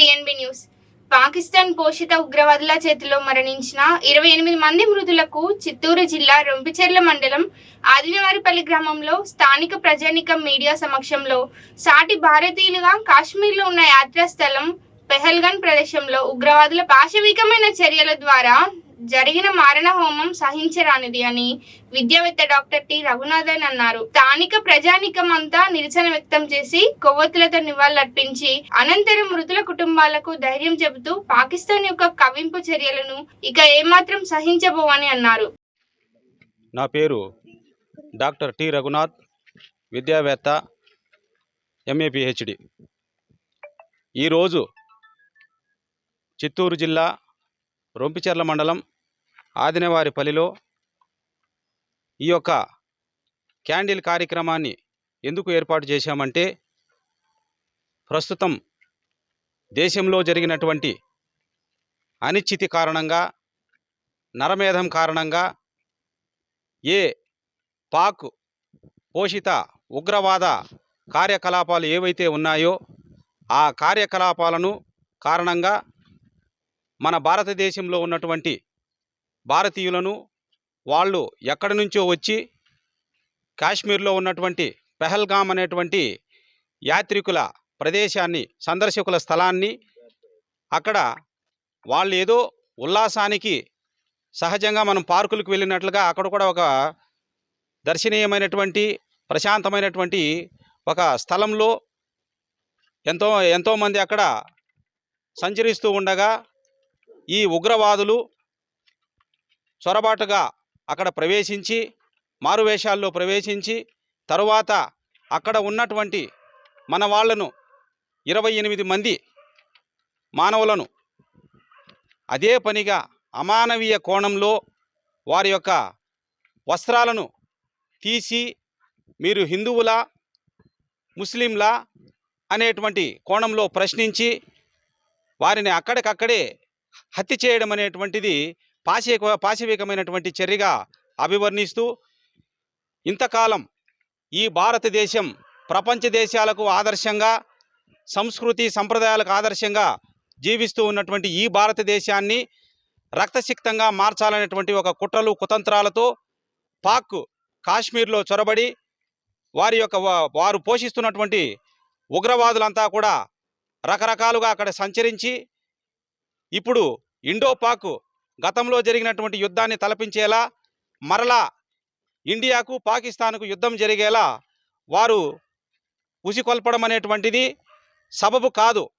DNB news Pakistan పోషిత ఉగ్రవాదుల చేతిలో మరణించిన ఇరవై ఎనిమిది మంది మృతులకు చిత్తూరు జిల్లా రొంపిచెర్ల మండలం ఆదినవారిపల్లి గ్రామంలో స్థానిక ప్రజానికం మీడియా సమక్షంలో సాటి భారతీయులుగా కాశ్మీర్లో ఉన్న యాత్రాస్థలం పెహల్గన్ ప్రదేశంలో ఉగ్రవాదుల పాశవికమైన చర్యల ద్వారా జరిగిన మారణ హోమం సహించరానిది అని విద్యావేత్త డాక్టర్ టి. రఘునాథన్ అన్నారు. స్థానిక ప్రజానికం అంతా నిరసన వ్యక్తం చేసి కొవ్వొత్తులతో నివాళులర్పించి అనంతరం మృతుల కుటుంబాలకు ధైర్యం చెబుతూ పాకిస్తాన్ యొక్క కవింపు చర్యలను ఇక ఏమాత్రం సహించబోవని అన్నారు. నా పేరు డాక్టర్ టి. రఘునాథ్ విద్యావేత్త ఎంఏ పిహెచ్డి ఈరోజు చిత్తూరు జిల్లా రొంపిచెర్ల మండలం ఆదినవారిపల్లిలో ఈ యొక్క క్యాండిల్ కార్యక్రమాన్ని ఎందుకు ఏర్పాటు చేశామంటే ప్రస్తుతం దేశంలో జరిగినటువంటి అనిశ్చితి కారణంగా నరమేధం కారణంగా ఏ పాక్ పోషిత ఉగ్రవాద కార్యకలాపాలు ఏవైతే ఉన్నాయో ఆ కార్యకలాపాలను కారణంగా మన భారతదేశంలో ఉన్నటువంటి భారతీయులను వాళ్ళు ఎక్కడి నుంచో వచ్చి కాశ్మీర్లో ఉన్నటువంటి పెహల్గామ్ అనేటువంటి యాత్రికుల ప్రదేశాన్ని సందర్శకుల స్థలాన్ని అక్కడ వాళ్ళు ఏదో ఉల్లాసానికి సహజంగా మనం పార్కులకు వెళ్ళినట్లుగా అక్కడ కూడా ఒక దర్శనీయమైనటువంటి ప్రశాంతమైనటువంటి ఒక స్థలంలో ఎంతో ఎంతోమంది అక్కడ సంచరిస్తూ ఉండగా ఈ ఉగ్రవాదులు చొరబాటుగా అక్కడ ప్రవేశించి మారువేషాల్లో ప్రవేశించి తరువాత అక్కడ ఉన్నటువంటి మన వాళ్ళను ఇరవై ఎనిమిది మంది మానవులను అదే పనిగా అమానవీయ కోణంలో వారి యొక్క వస్త్రాలను తీసి మీరు హిందువులా ముస్లింలా అనేటువంటి కోణంలో ప్రశ్నించి వారిని అక్కడికక్కడే హత్య చేయడం అనేటువంటిది పాశవిక పాశవికమైనటువంటి చర్యగా అభివర్ణిస్తూ ఇంతకాలం ఈ భారతదేశం ప్రపంచ దేశాలకు ఆదర్శంగా సంస్కృతి సంప్రదాయాలకు ఆదర్శంగా జీవిస్తూ ఉన్నటువంటి ఈ భారతదేశాన్ని రక్తసిక్తంగా మార్చాలనేటువంటి ఒక కుట్రలు కుతంత్రాలతో పాక్ కాశ్మీర్లో చొరబడి వారి యొక్క వారు పోషిస్తున్నటువంటి ఉగ్రవాదులంతా కూడా రకరకాలుగా అక్కడ సంచరించి ఇప్పుడు ఇండోపాకు గతంలో జరిగినటువంటి యుద్ధాన్ని తలపించేలా మరలా ఇండియాకు పాకిస్తాన్కు యుద్ధం జరిగేలా వారు ఉసికొల్పడం అనేటువంటిది సబబు కాదు.